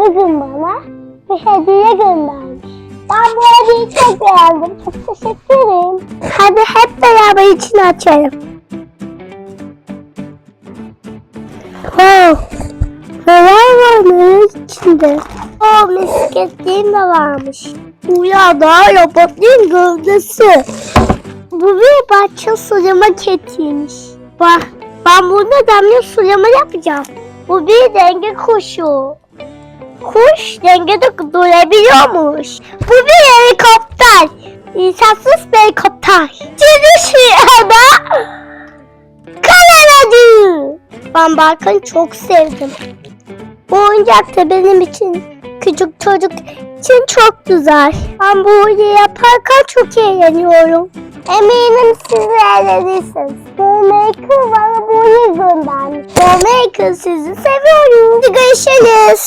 bugün bana bir hediye göndermiş. Ben bu hediyeyi çok beğendim. Çok teşekkür ederim. Hadi hep beraber içini açalım. Wow. Neler varmış içinde? Oh misketliğim de varmış. Bu ya da robotun gövdesi. Bu bir bahçe sulama ketiymiş. Bak ben bunu damla sulama yapacağım. Bu bir denge kuşu. Kuş dengede durabiliyormuş. Bu bir helikopter. İnsansız bir helikopter. Anda Kanadadı. Ben Barkın'ı çok sevdim. Bu oyuncak da benim için küçük çocuk için çok güzel. Ben bu oyunu yaparken çok eğleniyorum. Eminim siz eğlenirsiniz. Bowmaker bana bu oyunu göndermiş. Bowmaker sizi seviyorum. Görüşürüz.